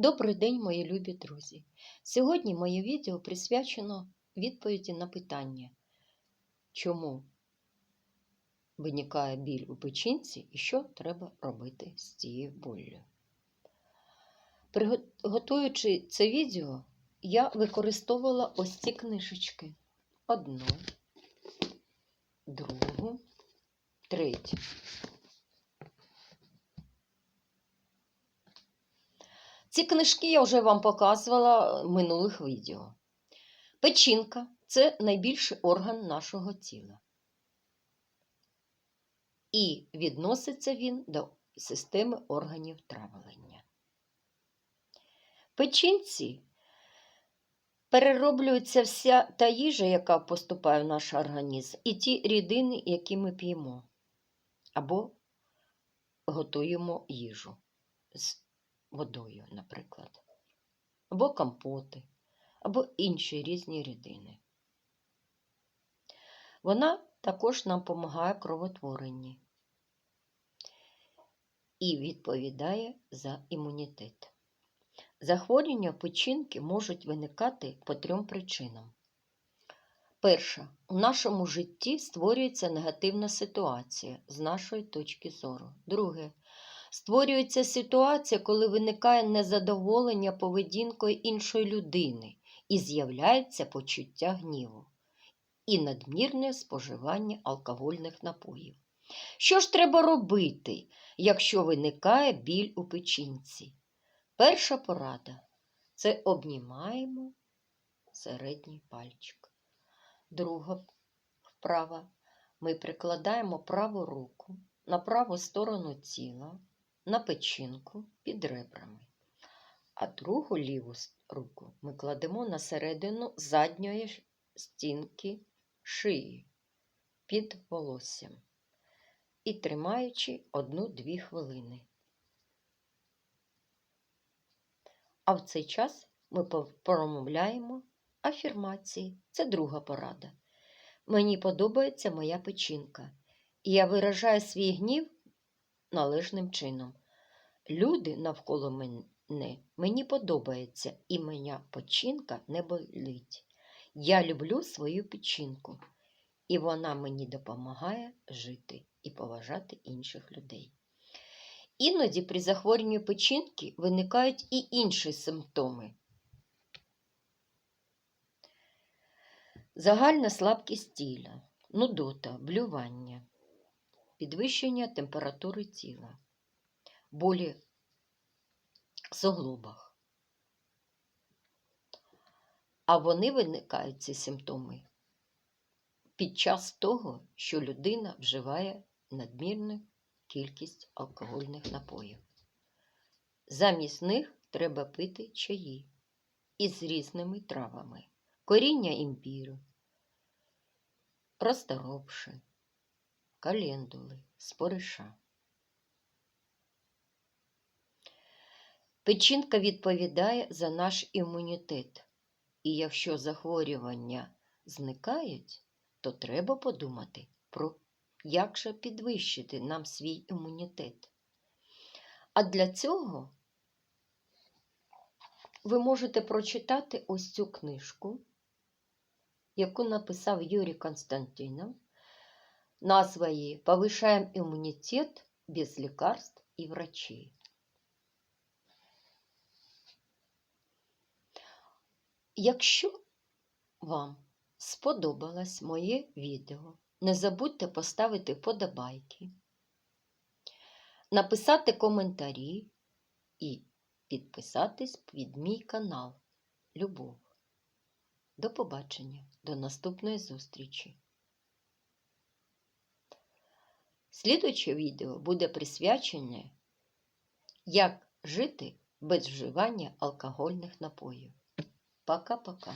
Добрий день, мої любі друзі! Сьогодні моє відео присвячено відповіді на питання, чому виникає біль у печінці і що треба робити з цією боллю. Готуючи це відео, я використовувала ось ці книжечки. Одну, другу, третю. Ці книжки я вже вам показувала в минулих відео. Печінка це найбільший орган нашого тіла. І відноситься він до системи органів травлення. Печінці перероблюється вся та їжа, яка поступає в наш організм, і ті рідини, які ми п'ємо, або готуємо їжу водою, наприклад, або компоти, або інші різні рідини. Вона також нам допомагає кровотворенні і відповідає за імунітет. Захворювання печінки можуть виникати по трьом причинам. Перша, у нашому житті створюється негативна ситуація з нашої точки зору. Друге, Створюється ситуація, коли виникає незадоволення поведінкою іншої людини і з'являється почуття гніву і надмірне споживання алкогольних напоїв. Що ж треба робити, якщо виникає біль у печінці? Перша порада це обнімаємо середній пальчик. Друга вправа ми прикладаємо праву руку на праву сторону тіла на печінку під ребрами, а другу ліву руку ми кладемо на середину задньої стінки шиї під волоссям і тримаючи одну-дві хвилини. А в цей час ми промовляємо афірмації. Це друга порада. Мені подобається моя печінка, і я виражаю свій гнів належним чином. Люди навколо мене мені подобаються, і моя печінка не болить. Я люблю свою печінку, і вона мені допомагає жити і поважати інших людей. Іноді при захворюванні печінки виникають і інші симптоми. Загальна слабкість тіла, нудота, блювання, підвищення температури тіла болі в суглобах. А вони виникають ці симптоми під час того, що людина вживає надмірну кількість алкогольних напоїв. Замість них треба пити чаї із різними травами, коріння імбіру, просторопши, календули, спориша. Печінка відповідає за наш імунітет. І якщо захворювання зникають, то треба подумати про як же підвищити нам свій імунітет. А для цього ви можете прочитати ось цю книжку, яку написав Юрій Константинов. Назва її Повишаємо імунітет без лікарств і врачей. Якщо вам сподобалось моє відео, не забудьте поставити вподобайки, написати коментарі і підписатись під мій канал Любов. До побачення, до наступної зустрічі. Слідуюче відео буде присвячене, як жити без вживання алкогольних напоїв. Пока-пока.